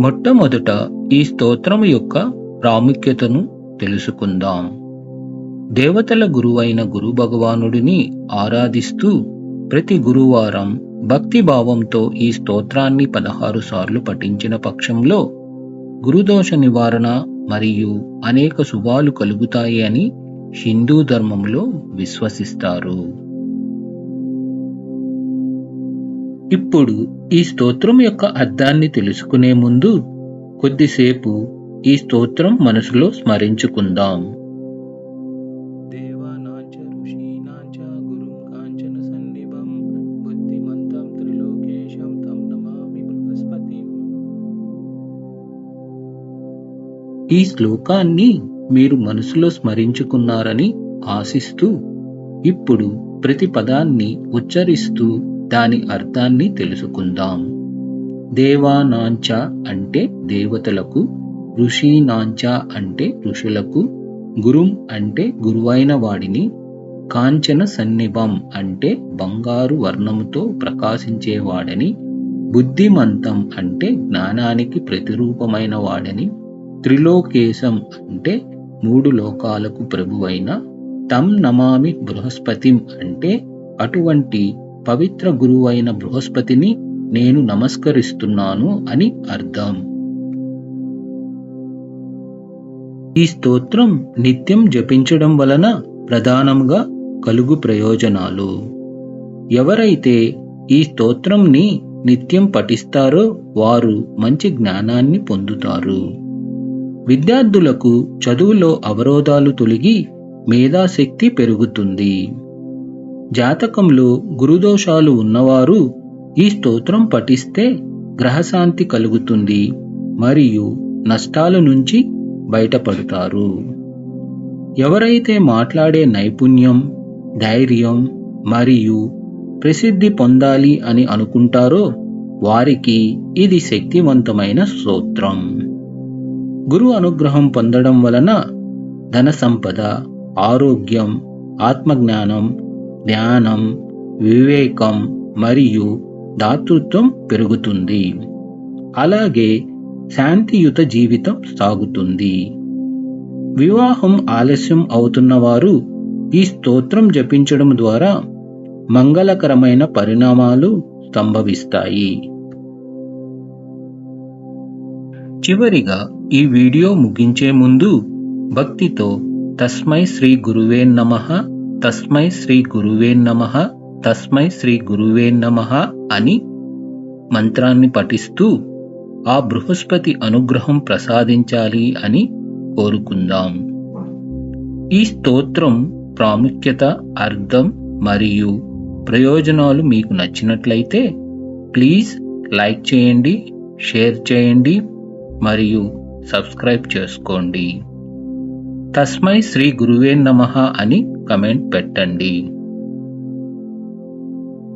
మొట్టమొదట ఈ స్తోత్రం యొక్క ప్రాముఖ్యతను తెలుసుకుందాం. దేవతల గురువైన గురు భగవానుడిని ఆరాధిస్తూ ప్రతి గురువారం భక్తి భావంతో ఈ స్తోత్రాన్ని పదహారు సార్లు పఠించిన పక్షంలో గురుదోష నివారణ మరియు అనేక శుభాలు కలుగుతాయి అని హిందూ ధర్మంలో విశ్వసిస్తారు. ఇప్పుడు ఈ స్తోత్రం యొక్క అర్థాన్ని తెలుసుకునే ముందు కొద్దిసేపు ఈ స్తోత్రం మనసులో స్మరించుకుందాం. దేవానాంచ ఋషీనాంచ గురుం కాంచన సన్నిభం బుద్ధిమంతం త్రిలోకేశం తం నమామి బృహస్పతి. ఈ శ్లోకాన్ని మీరు మనసులో స్మరించుకున్నారని ఆశిస్తూ ఇప్పుడు ప్రతి పదాన్ని ఉచ్చరిస్తూ దాని అర్థాన్ని తెలుసుకుందాం. దేవానాంచ అంటే దేవతలకు ఋషీనాంచ అంటే ఋషులకు గురుం అంటే గురువైన వాడిని కాంచన సన్నిభం అంటే బంగారు వర్ణముతో ప్రకాశించేవాడని బుద్ధిమంతం అంటే జ్ఞానానికి ప్రతిరూపమైన వాడని త్రిలోకేశం అంటే మూడు లోకాలకు ప్రభువైన తం నమామి బృహస్పతిం అంటే అటువంటి పవిత్ర గురువైన బృహస్పతిని నేను నమస్కరిస్తున్నాను అని అర్థం. ఈ స్తోత్రం నిత్యం జపించడం వలన ప్రధానంగా కలుగు ప్రయోజనాలు. ఎవరైతే ఈ స్తోత్రంని నిత్యం పఠిస్తారో వారు మంచి జ్ఞానాన్ని పొందుతారు. విద్యార్థులకు చదువులో అవరోధాలు తొలగి మేధాశక్తి పెరుగుతుంది. జాతకంలో గురుదోషాలు ఉన్నవారు ఈ స్తోత్రం పఠిస్తే గ్రహశాంతి కలుగుతుంది మరియు నష్టాల నుంచి బయటపడతారు. ఎవరైతే మాట్లాడే నైపుణ్యం ధైర్యం మరియు ప్రసిద్ధి పొందాలి అని అనుకుంటారో వారికి ఇది శక్తివంతమైన స్తోత్రం. గురు అనుగ్రహం పొందడం వలన ధన సంపద ఆరోగ్యం ఆత్మజ్ఞానం ధ్యానం వివేకం మరియు దాతృత్వం పెరుగుతుంది. అలాగే శాంతియుత జీవితం సాగుతుంది. వివాహం ఆలస్యం అవుతున్న వారు ఈ స్తోత్రం జపించడం ద్వారా మంగళకరమైన పరిణామాలు సంభవిస్తాయి. చివరిగా ఈ వీడియో ముగించే ముందు భక్తితో తస్మై శ్రీ గురువే నమః. తస్మై శ్రీ గురువే నమ తస్మై శ్రీ గురువే నమ అని మంత్రాన్ని పఠిస్తూ ఆ బృహస్పతి అనుగ్రహం ప్రసాదించాలి అని కోరుకుందాం. ఈ స్తోత్రం ప్రాముఖ్యత అర్థం మరియు ప్రయోజనాలు మీకు నచ్చినట్లయితే ప్లీజ్ లైక్ చేయండి షేర్ చేయండి మరియు సబ్స్క్రైబ్ చేసుకోండి. తస్మై శ్రీ గురువే నమ అని కమెంట్ పెట్టండి